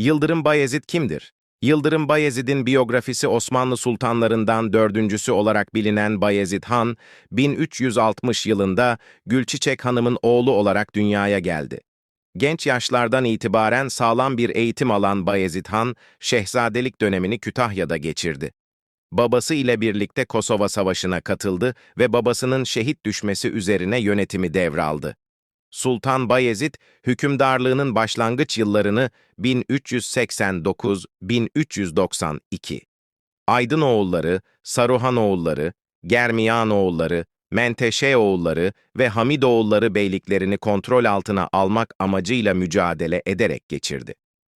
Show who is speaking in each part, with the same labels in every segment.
Speaker 1: Yıldırım Bayezid kimdir? Yıldırım Bayezid'in biyografisi Osmanlı sultanlarından dördüncüsü olarak bilinen Bayezid Han, 1360 yılında Gülçiçek Hanım'ın oğlu olarak dünyaya geldi. Genç yaşlardan itibaren sağlam bir eğitim alan Bayezid Han, şehzadelik dönemini Kütahya'da geçirdi. Babası ile birlikte Kosova Savaşı'na katıldı ve babasının şehit düşmesi üzerine yönetimi devraldı. Sultan Bayezid, hükümdarlığının başlangıç yıllarını 1389-1392. Aydınoğulları, Saruhanoğulları, Germiyanoğulları, Menteşeoğulları ve Hamidoğulları beyliklerini kontrol altına almak amacıyla mücadele ederek geçirdi.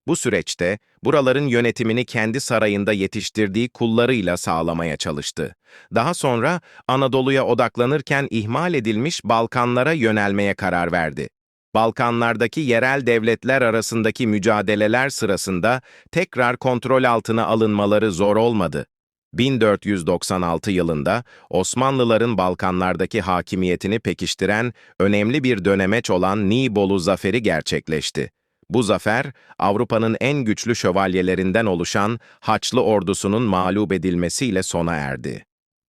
Speaker 1: Bu süreçte buraların yönetimini kendi sarayında yetiştirdiği kullarıyla sağlamaya çalıştı. Daha sonra Anadolu'ya odaklanırken ihmal edilmiş Balkanlara yönelmeye karar verdi. Balkanlardaki yerel devletler arasındaki mücadeleler sırasında tekrar kontrol altına alınmaları zor olmadı. 1496 yılında Osmanlıların Balkanlardaki hakimiyetini pekiştiren önemli bir dönemeç olan Nibolu Zaferi gerçekleşti. Bu zafer, Avrupa'nın en güçlü şövalyelerinden oluşan Haçlı ordusunun mağlup edilmesiyle sona erdi.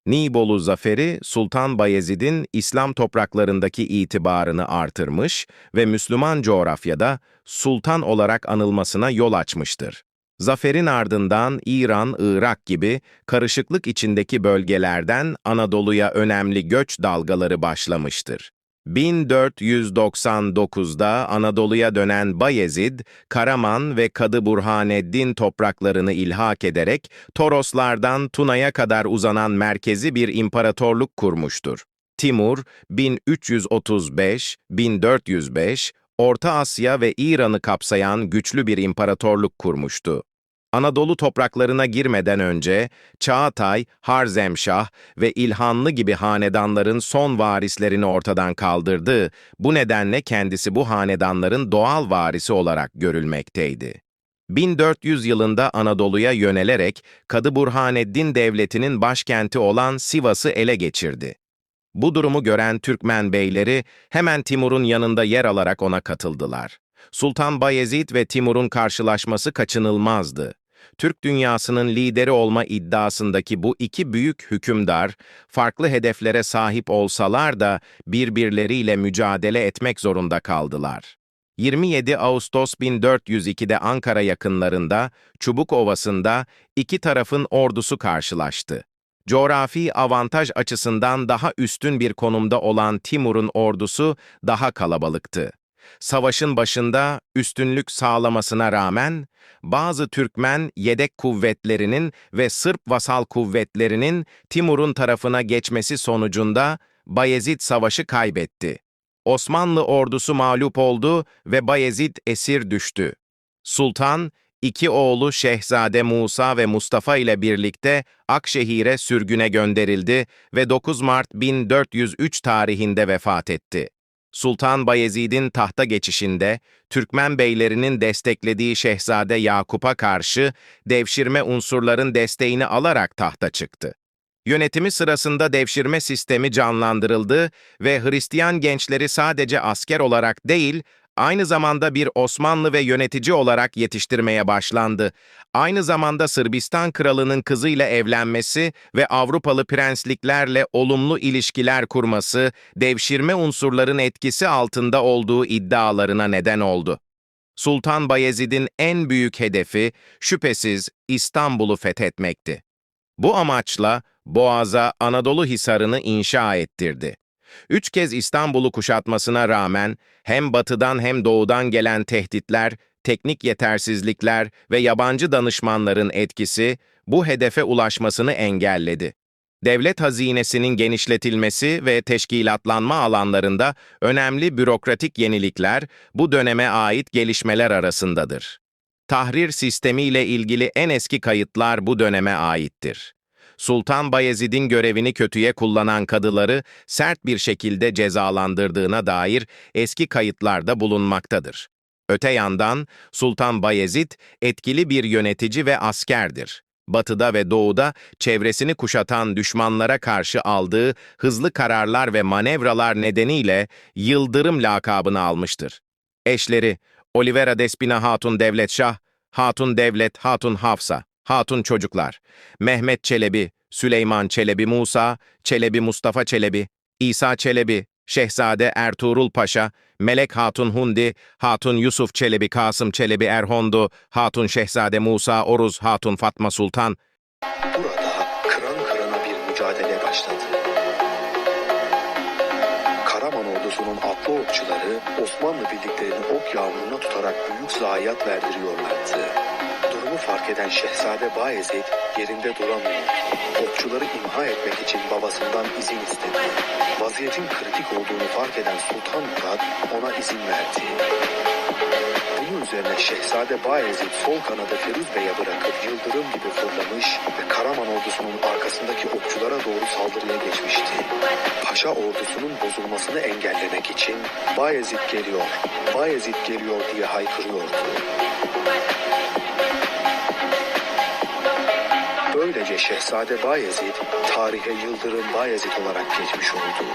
Speaker 1: Nibolu zaferi, Sultan Bayezid'in İslam topraklarındaki itibarını artırmış ve Müslüman coğrafyada sultan olarak anılmasına yol açmıştır. Zaferin ardından İran, Irak gibi karışıklık içindeki bölgelerden Anadolu'ya önemli göç dalgaları başlamıştır. 1499'da Anadolu'ya dönen Bayezid, Karaman ve Kadı Burhaneddin topraklarını ilhak ederek Toroslardan Tuna'ya kadar uzanan merkezi bir imparatorluk kurmuştur. Timur, 1335-1405, Orta Asya ve İran'ı kapsayan güçlü bir imparatorluk kurmuştu. Anadolu topraklarına girmeden önce Çağatay, Harzemşah ve İlhanlı gibi hanedanların son varislerini ortadan kaldırdı. Bu nedenle kendisi bu hanedanların doğal varisi olarak görülmekteydi. 1400 yılında Anadolu'ya yönelerek Kadı Burhaneddin Devleti'nin başkenti olan Sivas'ı ele geçirdi. Bu durumu gören Türkmen beyleri hemen Timur'un yanında yer alarak ona katıldılar. Sultan Bayezid ve Timur'un karşılaşması kaçınılmazdı. Türk dünyasının lideri olma iddiasındaki bu iki büyük hükümdar, farklı hedeflere sahip olsalar da birbirleriyle mücadele etmek zorunda kaldılar. 27 Ağustos 1402'de Ankara yakınlarında, Çubuk Ovası'nda iki tarafın ordusu karşılaştı. Coğrafi avantaj açısından daha üstün bir konumda olan Timur'un ordusu daha kalabalıktı. Savaşın başında üstünlük sağlamasına rağmen bazı Türkmen yedek kuvvetlerinin ve Sırp vasal kuvvetlerinin Timur'un tarafına geçmesi sonucunda Bayezid savaşı kaybetti. Osmanlı ordusu mağlup oldu ve Bayezid esir düştü. Sultan, iki oğlu Şehzade Musa ve Mustafa ile birlikte Akşehir'e sürgüne gönderildi ve 9 Mart 1403 tarihinde vefat etti. Sultan Bayezid'in tahta geçişinde Türkmen beylerinin desteklediği Şehzade Yakup'a karşı devşirme unsurların desteğini alarak tahta çıktı. Yönetimi sırasında devşirme sistemi canlandırıldı ve Hristiyan gençleri sadece asker olarak değil, aynı zamanda bir Osmanlı ve yönetici olarak yetiştirmeye başlandı. Aynı zamanda Sırbistan kralının kızıyla evlenmesi ve Avrupalı prensliklerle olumlu ilişkiler kurması, devşirme unsurların etkisi altında olduğu iddialarına neden oldu. Sultan Bayezid'in en büyük hedefi şüphesiz İstanbul'u fethetmekti. Bu amaçla Boğaz'a Anadolu Hisarı'nı inşa ettirdi. Üç kez İstanbul'u kuşatmasına rağmen hem batıdan hem doğudan gelen tehditler, teknik yetersizlikler ve yabancı danışmanların etkisi bu hedefe ulaşmasını engelledi. Devlet hazinesinin genişletilmesi ve teşkilatlanma alanlarında önemli bürokratik yenilikler bu döneme ait gelişmeler arasındadır. Tahrir sistemiyle ilgili en eski kayıtlar bu döneme aittir. Sultan Bayezid'in görevini kötüye kullanan kadıları sert bir şekilde cezalandırdığına dair eski kayıtlarda bulunmaktadır. Öte yandan Sultan Bayezid etkili bir yönetici ve askerdir. Batıda ve doğuda çevresini kuşatan düşmanlara karşı aldığı hızlı kararlar ve manevralar nedeniyle Yıldırım lakabını almıştır. Eşleri Olivera Despina Hatun Devletşah, Hatun Devlet, Hatun Hafsa, Hatun Çocuklar, Mehmet Çelebi, Süleyman Çelebi Musa, Çelebi Mustafa Çelebi, İsa Çelebi, Şehzade Ertuğrul Paşa, Melek Hatun Hundi, Hatun Yusuf Çelebi Kasım Çelebi Erhondu, Hatun Şehzade Musa Oruz, Hatun Fatma Sultan,
Speaker 2: Burada kıran kırana bir mücadele başladı. Karaman ordusunun atlı okçuları Osmanlı birliklerini ok yağmuruna tutarak büyük zayiat verdiriyorlardı. Durumu fark eden Şehzade Bayezid yerinde duramıyordu. Okçuları imha etmek için babasından izin istedi. Vaziyetin kritik olduğunu fark eden Sultan Murat ona izin verdi. Bunun üzerine Şehzade Bayezid sol kanadı Firuz Bey'e bırakıp yıldırım gibi fırlamış ve Karaman ordusunun arkasındaki okçulara doğru saldırıya geçmişti. Paşa ordusunun bozulmasını engellemek için Bayezid geliyor, Bayezid geliyor diye haykırıyordu. Böylece Şehzade Bayezid tarihe Yıldırım Bayezid olarak geçmiş oldu.